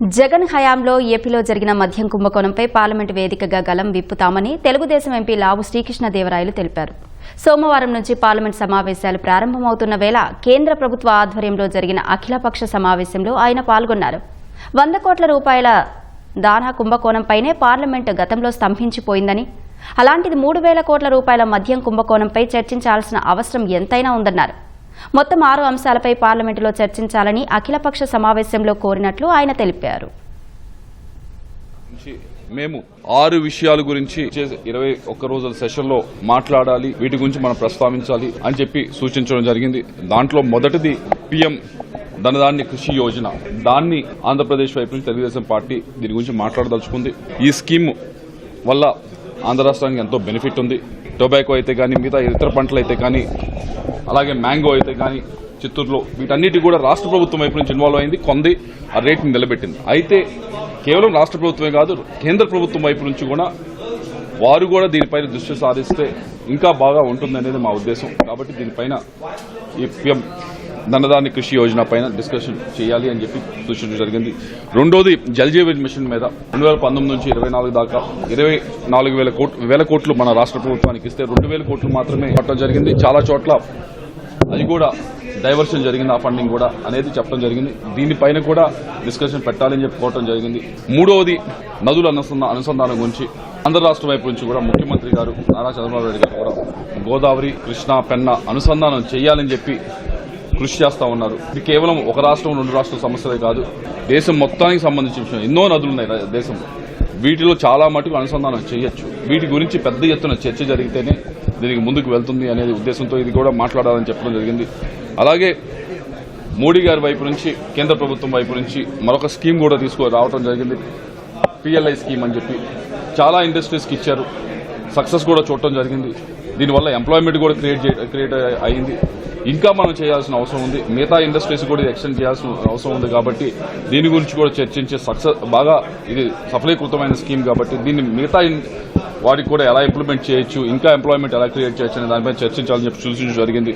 జగన్ హయాంలో ఏపీలో జరిగిన మద్యం కుంభకోణంపై పార్లమెంటు వేదికగా గలం విప్పుతామని తెలుగుదేశం ఎంపీ లావు శ్రీకృష్ణదేవరాయలు తెలిపారు. సోమవారం నుంచి పార్లమెంట్ సమావేశాలు ప్రారంభమవుతున్న వేళ కేంద్ర ప్రభుత్వ ఆధ్వర్యంలో జరిగిన అఖిలపక్ష సమావేశంలో ఆయన పాల్గొన్నారు. వంద కోట్ల రూపాయల దానా కుంభకోణంపైనే పార్లమెంటు గతంలో స్తంభించిపోయిందని అలాంటిది మూడు వేల కోట్ల రూపాయల మద్యం కుంభకోణంపై చర్చించాల్సిన అవసరం ఎంతైనా ఉందన్నారు. మొత్తం ఆరు అంశాలపై పార్లమెంటులో చర్చించాలని అఖిలపక్ష సమావేశంలో కోరినట్లు ఆయన తెలిపారు. మేము ఆరు విషయాల గురించి చేసే ఇరవై ఒక్క రోజుల సెషన్లో మాట్లాడాలి వీటి గురించి మనం ప్రస్తావించాలి అని చెప్పి సూచించడం జరిగింది. దాంట్లో మొదటిది పిఎం ధనధాన్య కృషి యోజన. దాన్ని ఆంధ్రప్రదేశ్ వైపు నుంచి తెలుగుదేశం పార్టీ దీని గురించి మాట్లాడదలుచుకుంది. ఈ స్కీమ్ వల్ల ఆంధ్ర రాష్ట్రానికి ఎంతో బెనిఫిట్ ఉంది. టొబాకో అయితే కానీ మిగతా ఇతర పంటలు అయితే కానీ అలాగే మ్యాంగో అయితే కానీ చిత్తూరులో వీటన్నిటి కూడా రాష్ట్ర ప్రభుత్వం వైపు నుంచి ఇన్వాల్వ్ అయింది. కొంది ఆ రేట్ని నిలబెట్టింది. అయితే కేవలం రాష్ట్ర ప్రభుత్వమే కాదు కేంద్ర ప్రభుత్వం వైపు నుంచి కూడా వారు కూడా దీనిపైన దృష్టి సారిస్తే ఇంకా బాగా ఉంటుందనేది మా ఉద్దేశం. కాబట్టి దీనిపైన ఈ పిఎం ధనధాన్య కృషి యోజన పైన డిస్కషన్ చేయాలి అని చెప్పి సూచించడం జరిగింది. రెండోది జల్జీవన్ మిషన్ మీద రెండు వేల పంతొమ్మిది నుంచి ఇరవై నాలుగు దాకా ఇరవై నాలుగు వేల కోట్లు వేల కోట్లు మన రాష్ట్ర ప్రభుత్వానికి ఇస్తే రెండు వేల కోట్లు మాత్రమే పట్టడం జరిగింది. చాలా చోట్ల అది కూడా డైవర్షన్ జరిగింది. ఆ ఫండింగ్ కూడా అనేది చెప్పడం జరిగింది. దీనిపైన కూడా డిస్కషన్ పెట్టాలని చెప్పుకోవడం జరిగింది. మూడవది నదుల అనుసంధా అనుసంధానం గురించి. ఆంధ్ర రాష్ట్ర వైపు నుంచి కూడా ముఖ్యమంత్రి గారు నారా చంద్రబాబు నాయుడు గారు కూడా గోదావరి కృష్ణా పెన్న అనుసంధానం చేయాలని చెప్పి కృషి చేస్తా ఉన్నారు. ఇది కేవలం ఒక రాష్ట్రం రెండు రాష్ట్రాల సమస్యలే కాదు. దేశం మొత్తానికి సంబంధించిన విషయం. ఎన్నో నదులు ఉన్నాయి రా- దేశంలో వీటిలో చాలా మటుకు అనుసంధానం చేయొచ్చు. వీటి గురించి పెద్ద ఎత్తున చర్చ జరిగితేనే దీనికి ముందుకు వెళ్తుంది అనే ఉద్దేశంతో ఇది కూడా మాట్లాడాలని చెప్పడం జరిగింది. అలాగే మోడీ గారి వైపు నుంచి కేంద్ర ప్రభుత్వం వైపు నుంచి మరొక స్కీమ్ కూడా తీసుకు రావడం జరిగింది. పిఎల్ఐ స్కీమ్ అని చెప్పి. చాలా ఇండస్ట్రీస్కి ఇచ్చారు. సక్సెస్ కూడా చూడటం జరిగింది. దీనివల్ల ఎంప్లాయ్మెంట్ కూడా క్రియేట్ క్రియేట్ అయింది ఇంకా మనం చేయాల్సిన అవసరం ఉంది. మిగతా ఇండస్ట్రీస్ కూడా ఇది ఎక్స్టెండ్ చేయాల్సిన అవసరం ఉంది కాబట్టి దీని గురించి కూడా చర్చించే సక్సెస్ బాగా ఇది సఫలీకృతమైన స్కీమ్ కాబట్టి దీన్ని మిగతా వాటికి కూడా ఎలా ఇంప్లిమెంట్ చేయొచ్చు ఇంకా ఎంప్లాయ్మెంట్ ఎలా క్రియేట్ చేయొచ్చు అనే దానిపై చర్చించాలని చెప్పి సూచించడం జరిగింది.